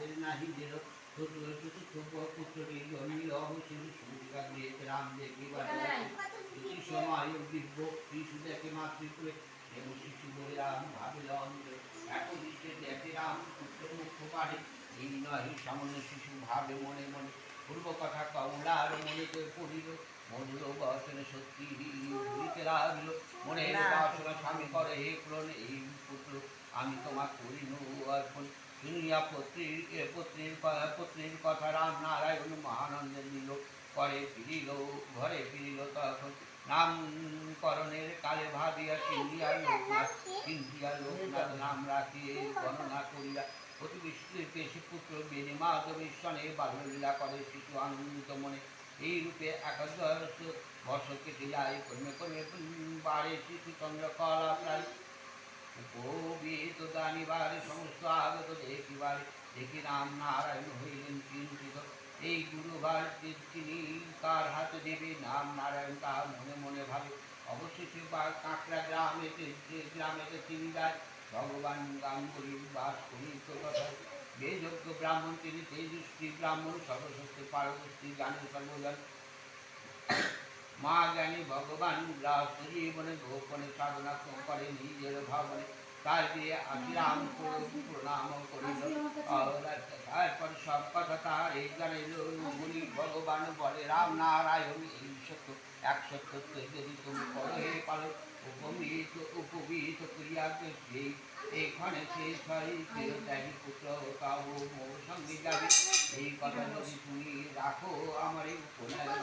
তাদের নাহি দিল শিশু এবং শিশু বলে রাম ভাবিল অন্ধ। দৃষ্টে দেখে রাম পুত্র মুখ্য পারে এই নয় সামান্য শিশু ভাবে মনে মনে। পূর্ব কথা কমলার মনেতে পড়িল মধুর বচনে সত্যি ভুলিতে লাগল মনে বাসনা স্বামী করে হে পূরণ এই পুত্র আমি তোমার করিল অর্পণ। শুনিয়া পত্রীর পত্রীর পত্রীর কথা রাম নারায়ণ মহানন্দের নিল। পরে ফিরিল, ঘরে ফিরিল তখন। নামকরণের কালে ভাবিয়া সিন্ধিয়া লোকনাথ সিন্ধিয়া লোকনাথ নাম রাখিয়ে গণনা করিয়া অতি পেশি পুত্র বেনি মাধবেশ্বরে বাল্যলীলা করে শিশু আনন্দিত মনে। এই রূপে একাদশ বর্ষ কেটে যায় কর্মে কর্মে বাড়ে শিশু চন্দ্র কলা প্রায়। উপবিত সমস্ত আগত দেখিবারে দেখি রাম নারায়ণ হইলেন চিন্তিত এই গুরুবার তিনি কার হাতে দেবে নাম নারায়ণ তাহার মনে মনে ভাবে। অবশেষে বা কাঁকড়া গ্রামেতে যে গ্রামেতে তিনি যায়, ভগবান করি বাস করি তো কথা বেযোগ্য ব্রাহ্মণ তিনি তেজস্বী ব্রাহ্মণ, সর্বশক্তি পারদর্শী জ্ঞানের সর্বজন। মা জ্ঞানী ভগবান জীবনে গোপনে সাধনা করে নিজের ভাবনে। তার দিয়ে আশিরাম প্রণাম করিল। তারপর সব কথা তার এই জানিল বলি ভগবান বলে, রাম নারায়ণ, এই সত্য, এক সত্য যদি তুমি করো, হে পালো, উপমিত উপবিত করিয়া সেই। এখানে শেষ হয় চিরত্যাগী পুত্র কাউ মোর সঙ্গে যাবে। এই কথা যদি তুমি রাখো, আমার এই উপনয়ন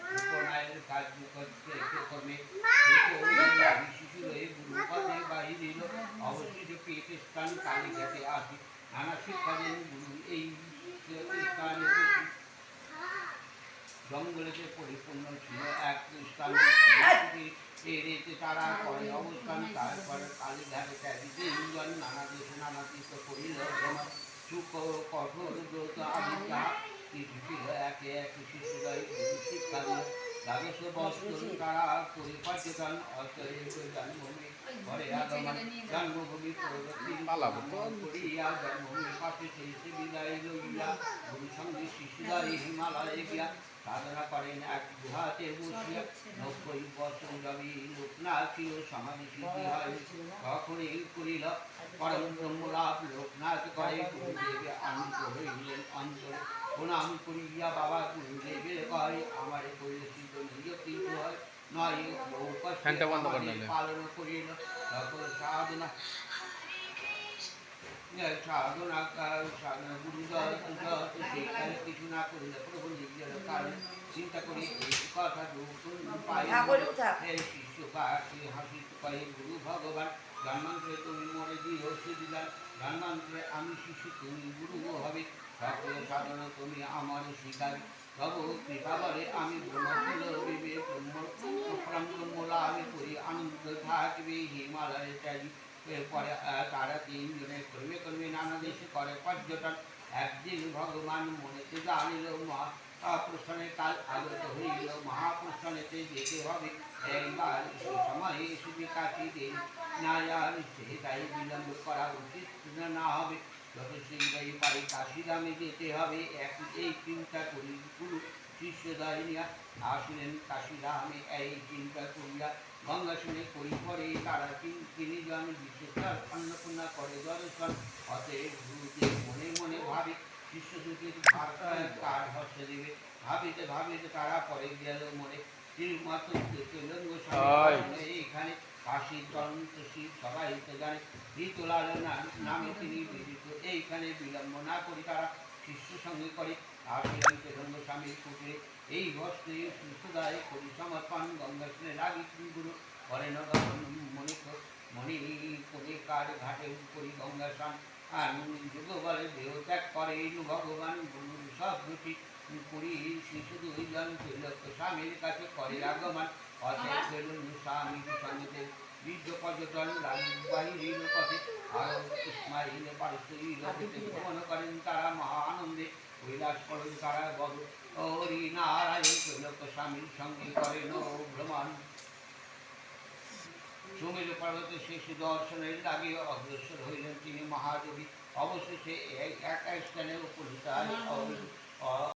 দান করে উপনয়নের কার্য করতে কর্মে শিশু হয়ে গুরুপদে বাড়ি দিল অবশেষে পেটে স্থান কালী ঘাটে আসি নানা শিক্ষা দেন গুরু এই স্থানে বসে জঙ্গলেতে পরিপূর্ণ ছিল এক স্থানে এড়েতে তারা করে অবস্থান তারপর কালীঘাটে ত্যাগী তিনজন নানা দেশে নানা তীর্থ করিল তোমার সুখ কঠোর ব্রত আবিদ্যা কিছু ছিল একে একে শিশুরাই শিক্ষা দিল করে জন্মভূমি প্রগতি করিয়া করিল করে বাবা গুরুদেবের কয় আমার নয় ফ্যানটা বন্ধ করে নিলে। সাধনা সাধনা সাধনা গুরুদয় কিছু না করিলে প্রভু নিজের কারণ চিন্তা করি এই কথা যখন পাই হে শিষ্য কাছে হাসি পাই গুরু ভগবান তুমি মরে দিও আমি শিশু তুমি গুরু হবে সকল সাধনা তুমি আমার শিকার তব কৃপা বলে আমি ব্রহ্ম পরম ব্রহ্মলা আমি করি আনন্দ থাকবে হিমালয়ে চাই এরপরে আহ, তারা তিনজনে কর্মে কর্মে নানা দেশে করে পর্যটন একদিন ভগবান মনেতে জানিল মহা প্রশ্নে কাল আগত হইল মহাপ্রশ্নেতে যেতে হবে একবার সে সময় এসে কাছে দিন না আর সে তাই বিলম্ব করা উচিত না হবে যত শীঘ্রই পারি কাশিরামে যেতে হবে এক এই চিন্তা করি কাশিরামে এই চিন্তা করিয়া করি পরে তারা তিন- অন্নপূর্ণা করে দর্শন। অতএব গুরুদেব মনে মনে ভাবে কার দেবে। ভাবিতে ভাবিতে তারা পরে গেল মনে। শ্রীমাত তেলঙ্গ হয়। এখানে কাশীর দন্ত শিব সবাই তো জানে। ঋতুলাল নামে তিনি বিদিত। এইখানে বিলম্ব না করি তারা শিষ্য সঙ্গে করে। স্বামীর এই ভগবান সব ত্রিলোক স্বামীর কাছে করে আগমন ফেলুন স্বামী সঙ্গীতে বীর্য পর্যটন বাহিনীর পথে। আর পারস্যই লোকেতে ভ্রমণ করেন তারা মহা আনন্দে কৈলাস করেন তারা বল হরি নারায়ণ কৈলক স্বামীর সঙ্গে করেন ভ্রমণ। সুমের পর্বতে শেষ দর্শনের লাগে অগ্রসর হইলেন তিনি মহাযোগী অবশেষে এক এক স্থানে উপস্থিত